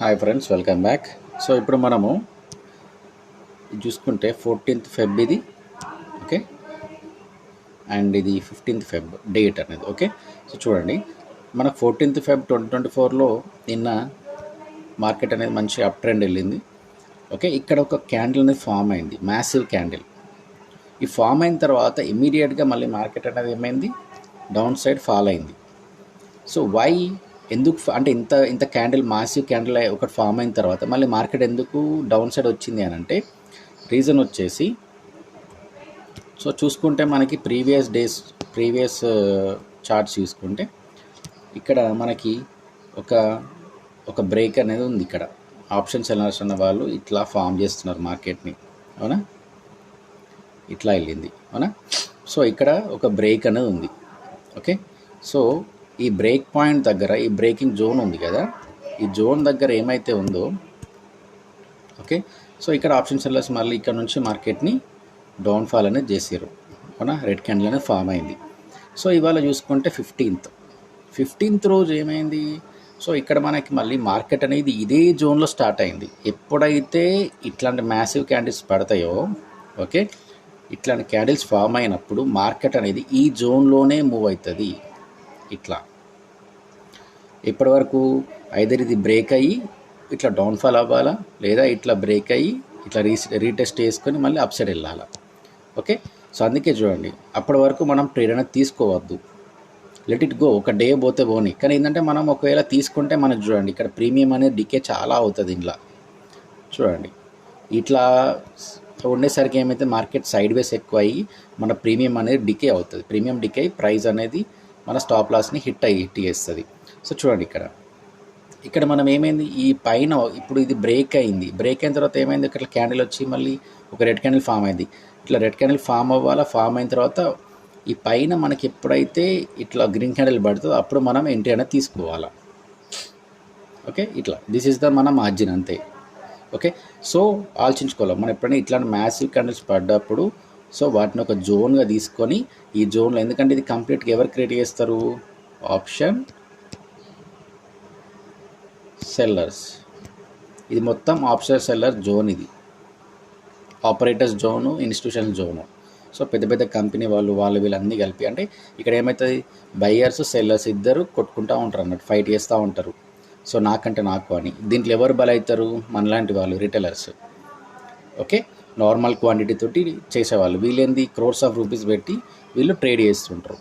Hi friends welcome back so ఇప్పుడు మనము చూసుకుంటే ఫోర్టీన్త్ ఫెబ్ ఇది ఓకే అండ్ ఇది ఫిఫ్టీన్త్ ఫెబ్ డేట్ అనేది ఓకే సో చూడండి మనకు ఫోర్టీన్త్ ఫెబ్ ట్వంటీ ట్వంటీ ఫోర్లో నిన్న మార్కెట్ అనేది మంచి అప్ ట్రెండ్ వెళ్ళింది ఓకే ఇక్కడ ఒక క్యాండిల్ అనేది ఫామ్ అయింది మ్యాసివ్ క్యాండిల్ ఈ ఫామ్ అయిన తర్వాత ఇమీడియట్గా మళ్ళీ మార్కెట్ అనేది ఏమైంది? డౌన్ సైడ్ ఫాల్ అయింది. సో వై ఎందుకు అంటే ఇంత ఇంత క్యాండిల్ మాసివ్ క్యాండిల్ ఒకటి ఫామ్ అయిన తర్వాత మళ్ళీ మార్కెట్ ఎందుకు డౌన్ సైడ్ వచ్చింది అని అంటే రీజన్ వచ్చేసి సో చూసుకుంటే మనకి ప్రీవియస్ డేస్ ప్రీవియస్ చార్ట్స్ చూసుకుంటే ఇక్కడ మనకి ఒక ఒక బ్రేక్ అనేది ఉంది ఇక్కడ. ఆప్షన్ సెల్లర్స్ అన్న వాళ్ళు ఇట్లా ఫామ్ చేస్తున్నారు మార్కెట్ని. అవునా? ఇట్లా వెళ్ళింది. అవునా? సో ఇక్కడ ఒక బ్రేక్ అనేది ఉంది. ఓకే? సో ఈ బ్రేక్ పాయింట్ దగ్గర ఈ బ్రేకింగ్ జోన్ ఉంది కదా? ఈ జోన్ దగ్గర ఏమైతే ఉందో ఓకే? సో ఇక్కడ ఆప్షన్ సెల్లర్స్ మళ్ళీ ఇక్కడ నుంచి మార్కెట్ని డౌన్ఫాల్ అనేది చేసారు అవునా? రెడ్ క్యాండిల్ అనేది ఫామ్ అయింది. సో ఇవాళ చూసుకుంటే ఫిఫ్టీన్త్. ఫిఫ్టీన్త్ రోజు ఏమైంది? సో ఇక్కడ మనకి మళ్ళీ మార్కెట్ అనేది ఇదే జోన్లో స్టార్ట్ అయింది. ఎప్పుడైతే ఇట్లాంటి మ్యాసివ్ క్యాండిల్స్ పడతాయో ఓకే? ఇట్లాంటి క్యాండిల్స్ ఫామ్ అయినప్పుడు మార్కెట్ అనేది ఈ జోన్లోనే మూవ్ అవుతుంది. ఇట్లా. ఇప్పటివరకు ఐదర్ ఇది బ్రేక్ అయ్యి ఇట్లా డౌన్ఫాల్ అవ్వాలా లేదా ఇట్లా బ్రేక్ అయ్యి ఇట్లా రీ రీటెస్ట్ చేసుకొని మళ్ళీ అప్సైడ్ వెళ్ళాలా. ఓకే సో అందుకే చూడండి అప్పటి వరకు మనం ప్రేరణ తీసుకోవద్దు. లెట్ ఇట్ గో ఒక డే పోతే పోని. కానీ ఏంటంటే మనం ఒకవేళ తీసుకుంటే మనకు చూడండి ఇక్కడ ప్రీమియం అనేది డికే చాలా అవుతుంది ఇంట్లో చూడండి ఇట్లా ఉండేసరికి ఏమైతే మార్కెట్ సైడ్ వేస్ ఎక్కువ అయ్యి మన ప్రీమియం అనేది డికే అవుతుంది. ప్రీమియం డికే అయ్యి ప్రైస్ అనేది మన స్టాప్ లాస్ని హిట్ అయ్యి హిట్ చేస్తుంది. సో చూడండి ఇక్కడ. ఇక్కడ మనం ఏమైంది? ఈ పైన ఇప్పుడు ఇది బ్రేక్ అయింది. బ్రేక్ అయిన తర్వాత ఏమైంది? ఇక్కడ క్యాండిల్ వచ్చి మళ్ళీ ఒక రెడ్ క్యాండిల్ ఫామ్ అయింది. ఇట్లా రెడ్ క్యాండిల్ ఫామ్ అవ్వాలా? ఫామ్ అయిన తర్వాత ఈ పైన మనకి ఎప్పుడైతే ఇట్లా గ్రీన్ క్యాండిల్ పడుతుందో అప్పుడు మనం ఎంట్రీ అనేది తీసుకోవాలా? ఓకే ఇట్లా. దిస్ ఇస్ ద మన మార్జిన్ అంతే. ఓకే సో ఆలోచించుకోవాలి? మనం ఎప్పుడైనా ఇట్లాంటి మ్యాసివ్ క్యాండిల్స్ పడ్డప్పుడు సో వాటిని ఒక జోన్గా తీసుకొని ఈ జోన్లో ఎందుకంటే ఇది కంప్లీట్గా ఎవరు క్రియేట్ చేస్తారు? ఆప్షన్ సెల్లర్స్ ఇది మొత్తం ఆప్షనల్ సెల్లర్ జోన్ ఇది. Operators zone institution zone so పెద్ద పెద్ద కంపెనీ వాళ్ళు వాళ్ళు వీళ్ళన్నీ కలిపి అంటే ఇక్కడ ఏమవుతుంది బయ్యర్స్ సెల్లర్స్ ఇద్దరు కొట్టుకుంటూ ఉంటారు అన్నట్టు ఫైట్ చేస్తూ ఉంటారు. సో నాకంటే నాకు అని. దీంట్లో ఎవరు బలవుతారు మనలాంటి వాళ్ళు రిటైలర్స్ ఓకే నార్మల్ క్వాంటిటీ తోటి చేసేవాళ్ళు. వీళ్ళేంది? క్రోర్స్ ఆఫ్ రూపీస్ పెట్టి వీళ్ళు ట్రేడ్ చేస్తుంటారు.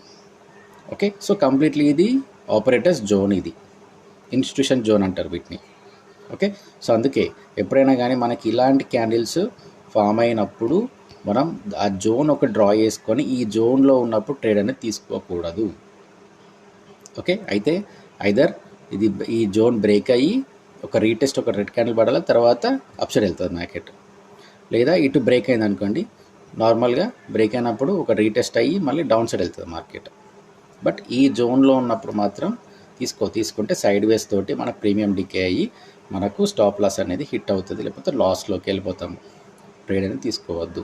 ఓకే సో కంప్లీట్లీ ఇది ఆపరేటర్స్ జోన్ ఇది. ఇన్స్టిట్యూషన్ జోన్ అంటారు వీటిని. ఓకే? సో అందుకే ఎప్పుడైనా కానీ మనకి ఇలాంటి క్యాండిల్స్ ఫామ్ అయినప్పుడు మనం ఆ జోన్ ఒక డ్రా చేసుకొని ఈ జోన్లో ఉన్నప్పుడు ట్రేడ్ అనేది తీసుకోకూడదు. ఓకే? అయితే ఐదర్ ఇది ఈ జోన్ బ్రేక్ అయ్యి ఒక రీటెస్ట్ ఒక రెడ్ క్యాండిల్ పడాలి తర్వాత అప్సైడ్ వెళ్తుంది మార్కెట్ లేదా ఇటు బ్రేక్ అయింది అనుకోండి నార్మల్గా బ్రేక్ అయినప్పుడు ఒక రీటెస్ట్ అయ్యి మళ్ళీ డౌన్ సైడ్ వెళ్తుంది మార్కెట్. బట్ ఈ జోన్లో ఉన్నప్పుడు మాత్రం తీసుకో తీసుకుంటే సైడ్ వేస్ తోటి మనకు ప్రీమియం డికే అయ్యి మనకు స్టాప్ లాస్ అనేది హిట్ అవుతుంది. లేకపోతే లాస్లోకి వెళ్ళిపోతాము. ట్రేడ్ అనేది తీసుకోవద్దు.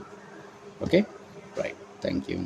Okay right thank you